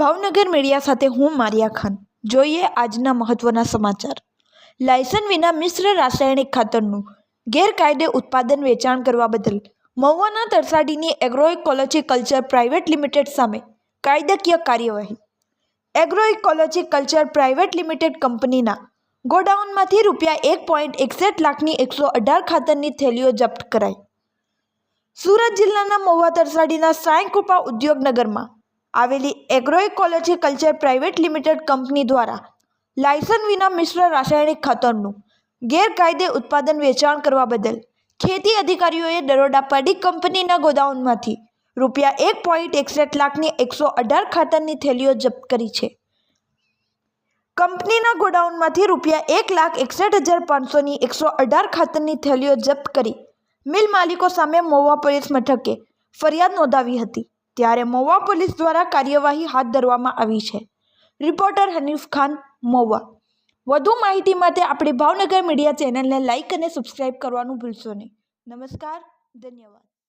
Bhavnagar media સાથે હું Maria Khan. જોઈએ આજના મહત્વના સમાચાર. લાયસન્સ વિના મિશ્ર રાસાયણિક ખાતરનું ગેરકાયદે ઉત્પાદન વેચાણ કરવા બદલ મહુવાના તરસાડીની એગ્રોઇકોલોજી કલ્ચર પ્રાઇવેટ લિમિટેડ સામે કાયદાકીય કાર્યવાહી. એગ્રોઇકોલોજી કલ્ચર પ્રાઇવેટ લિમિટેડ કંપનીના ગોડાઉનમાંથી રૂપિયા એક પોઈન્ટ એકસઠ લાખની એકસો અઢાર ખાતરની થેલીઓ જપ્ત કરાઈ. સુરત જિલ્લાના મહુવા તરસાડીના સાંઈકૃપા ઉદ્યોગનગરમાં આવેલી agroecology culture private limited company દ્વારા લાયસન્સ વિના મિશ્ર રાસાયણિક ખાતરનું ગેરકાયદે ઉત્પાદન વેચાણ કરવા બદલ ખેતી અધિકારીઓએ દરોડા પાડી કંપનીના ગોદાઉનમાંથી રૂપિયા એક પોઈન્ટ એકસઠ લાખની એકસો અઢાર ખાતરની થેલીઓ જપ્ત કરી છે. કંપનીના ગોડાઉનમાંથી રૂપિયા એક લાખ એકસઠ હજાર પાંચસોની એકસો અઢાર ખાતરની થેલીઓ જપ્ત કરી મિલ માલિકો સામે મોવા પોલીસ મથકે ફરિયાદ નોંધાવી હતી. ત્યારે મહુવા પોલીસ દ્વારા કાર્યવાહી હાથ ધરવામાં આવી છે. રિપોર્ટર હનીફ ખાન મહુવા વધુ માહિતી માટે આપણી ભાવનગર મીડિયા ચેનલને લાઇક અને સબસ્ક્રાઇબ કરવાનું ભૂલશો નહીં. નમસ્કાર, ધન્યવાદ.